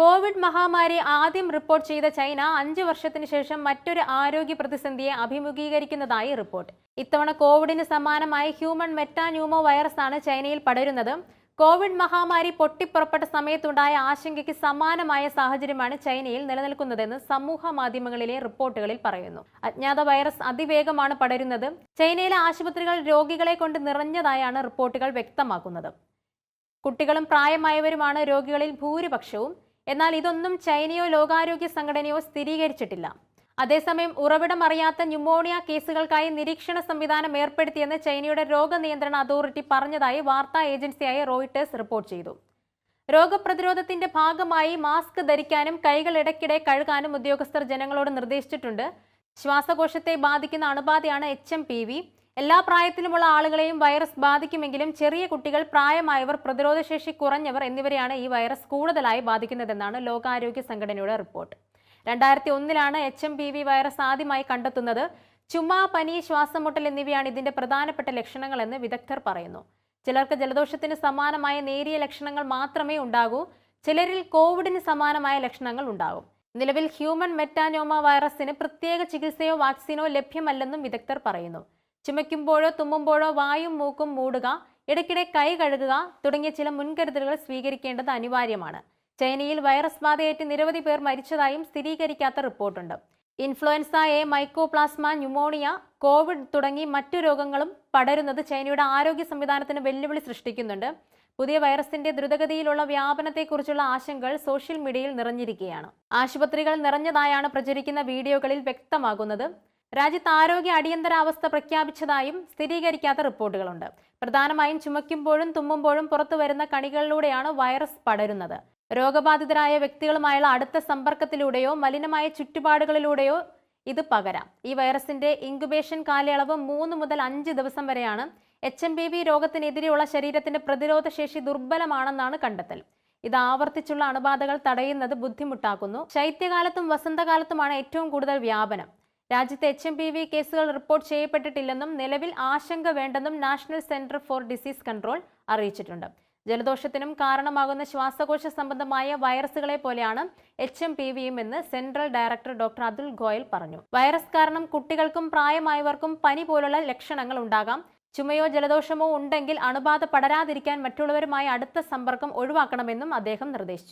Covid മഹാമാരി ആദ്യം report ചെയ്ത ചൈന അഞ്ച് വർഷത്തിന് ശേഷം മറ്റൊരു ആരോഗ്യ പ്രതിസന്ധിയെ അഭിമുഖീകരിക്കുന്നതായി റിപ്പോർട്ട്. ഇത്തവണ കോവിഡിന് സമാനമായ ഹ്യൂമൺ മെറ്റാന്യൂമോ വൈറസ് ആണ് ചൈനയിൽ പടരുന്നത്. കോവിഡ് മഹാമാരി പൊട്ടിപ്പുറപ്പെട്ട സമയത്തുണ്ടായ ആശങ്കയ്ക്ക് സമാനമായ സാഹചര്യമാണ് ചൈനയിൽ നിലനിൽക്കുന്നതെന്ന് സമൂഹ മാധ്യമങ്ങളിലെ റിപ്പോർട്ടുകളിൽ പറയുന്നു. അജ്ഞാത വൈറസ് അതിവേഗമാണ് പടരുന്നത്. ചൈനയിലെ ആശുപത്രികൾ രോഗികളെ കൊണ്ട് നിറഞ്ഞതായാണ് റിപ്പോർട്ടുകൾ വ്യക്തമാക്കുന്നത്. കുട്ടികളും പ്രായമായവരുമാണ് രോഗികളിൽ ഭൂരിപക്ഷവും. എന്നാൽ ഇതൊന്നും ചൈനയോ ലോകാരോഗ്യ സംഘടനയോ സ്ഥിരീകരിച്ചിട്ടില്ല. അതേസമയം ഉറവിടം അറിയാത്ത ന്യൂമോണിയ കേസുകൾക്കായി നിരീക്ഷണ സംവിധാനം ഏർപ്പെടുത്തിയെന്ന് ചൈനയുടെ രോഗനിയന്ത്രണ അതോറിറ്റി പറഞ്ഞതായി വാർത്താ ഏജൻസിയായ റോയിട്ടേഴ്സ് റിപ്പോർട്ട് ചെയ്തു. രോഗപ്രതിരോധത്തിന്റെ ഭാഗമായി മാസ്ക് ധരിക്കാനും കൈകൾ ഇടയ്ക്കിടെ കഴുകാനും ഉദ്യോഗസ്ഥർ ജനങ്ങളോട് നിർദ്ദേശിച്ചിട്ടുണ്ട്. ശ്വാസകോശത്തെ ബാധിക്കുന്ന അണുബാധയാണ് എച്ച് എം പി വി. എല്ലാ പ്രായത്തിലുമുള്ള ആളുകളെയും വൈറസ് ബാധിക്കുമെങ്കിലും ചെറിയ കുട്ടികൾ പ്രായമായവർ പ്രതിരോധശേഷി കുറഞ്ഞവർ എന്നിവരെയാണ് ഈ വൈറസ് കൂടുതലായി ബാധിക്കുന്നതെന്നാണ് ലോകാരോഗ്യ സംഘടനയുടെ റിപ്പോർട്ട് രണ്ടായിരത്തി ഒന്നിലാണ് H M P V virus ആദ്യമായി കണ്ടെത്തുന്നത്. ചുമ പനി ശ്വാസമുട്ടൽ എന്നിവയാണ് ഇതിന്റെ പ്രധാനപ്പെട്ട ലക്ഷണങ്ങളെന്ന് വിദഗ്ധർ പറയുന്നു. ചിലർക്ക് ജലദോഷത്തിന് സമാനമായ നേരിയ ലക്ഷണങ്ങൾ മാത്രമേ ഉണ്ടാകൂ. ചിലരിൽ കോവിഡിന് സമാനമായ ലക്ഷണങ്ങൾ ഉണ്ടാകും. നിലവിൽ ഹ്യൂമൻ മെറ്റാനോമ വൈറസിന് പ്രത്യേക ചികിത്സയോ വാക്സിനോ ലഭ്യമല്ലെന്നും വിദഗ്ധർ പറയുന്നു. ചുമയ്ക്കുമ്പോഴോ തുമ്മുമ്പോഴോ വായും മൂക്കും മൂടുക ഇടയ്ക്കിടെ കൈ കഴുകുക തുടങ്ങിയ ചില മുൻകരുതലുകൾ സ്വീകരിക്കേണ്ടത് അനിവാര്യമാണ്. ചൈനയിൽ വൈറസ് ബാധയേറ്റ് നിരവധി പേർ മരിച്ചതായും സ്ഥിരീകരിക്കാത്ത റിപ്പോർട്ടുണ്ട്. Influenza A mycoplasma pneumonia Covid തുടങ്ങി മറ്റു രോഗങ്ങളും പടരുന്നത് ചൈനയുടെ ആരോഗ്യ സംവിധാനത്തിന് വെല്ലുവിളി സൃഷ്ടിക്കുന്നുണ്ട്. പുതിയ വൈറസിന്റെ ദ്രുതഗതിയിലുള്ള വ്യാപനത്തെക്കുറിച്ചുള്ള ആശങ്കകൾ സോഷ്യൽ മീഡിയയിൽ നിറഞ്ഞിരിക്കുകയാണ്. ആശുപത്രികൾ നിറഞ്ഞതായാണ് പ്രചരിക്കുന്ന വീഡിയോകളിൽ വ്യക്തമാകുന്നത്. രാജ്യത്ത് ആരോഗ്യ അടിയന്തരാവസ്ഥ പ്രഖ്യാപിച്ചതായും സ്ഥിരീകരിക്കാത്ത റിപ്പോർട്ടുകളുണ്ട്. പ്രധാനമായും ചുമയ്ക്കുമ്പോഴും തുമ്മുമ്പോഴും പുറത്തു വരുന്ന കണികളിലൂടെയാണ് വൈറസ് പടരുന്നത്. രോഗബാധിതരായ വ്യക്തികളുമായുള്ള അടുത്ത സമ്പർക്കത്തിലൂടെയോ മലിനമായ ചുറ്റുപാടുകളിലൂടെയോ ഇത് പകരാം. ഈ വൈറസിന്റെ ഇൻക്യുബേഷൻ കാലയളവ് മൂന്ന് മുതൽ അഞ്ച് ദിവസം വരെയാണ്. എച്ച് എം വി രോഗത്തിനെതിരെയുള്ള ശരീരത്തിന്റെ പ്രതിരോധ ശേഷി ദുർബലമാണെന്നാണ് കണ്ടെത്തൽ. ഇത് ആവർത്തിച്ചുള്ള അണുബാധകൾ തടയുന്നത് ബുദ്ധിമുട്ടാക്കുന്നു. ശൈത്യകാലത്തും വസന്തകാലത്തുമാണ് ഏറ്റവും കൂടുതൽ വ്യാപനം. രാജ്യത്ത് എച്ച് എം പി വി കേസുകൾ റിപ്പോർട്ട് ചെയ്യപ്പെട്ടിട്ടില്ലെന്നും നിലവിൽ ആശങ്ക വേണ്ടെന്നും national centre for disease control അറിയിച്ചിട്ടുണ്ട്. ജലദോഷത്തിനും കാരണമാകുന്ന ശ്വാസകോശ സംബന്ധമായ വൈറസുകളെ പോലെയാണ് എച്ച് എം പി വിയും എന്ന് central director doctor Atul Goyal പറഞ്ഞു. വൈറസ് കാരണം കുട്ടികൾക്കും പ്രായമായവർക്കും പനി പോലുള്ള ലക്ഷണങ്ങൾ ഉണ്ടാകാം. ചുമയോ ജലദോഷമോ ഉണ്ടെങ്കിൽ അണുബാധ പടരാതിരിക്കാൻ മറ്റുള്ളവരുമായി അടുത്ത സമ്പർക്കം ഒഴിവാക്കണമെന്നും അദ്ദേഹം നിർദ്ദേശിച്ചു.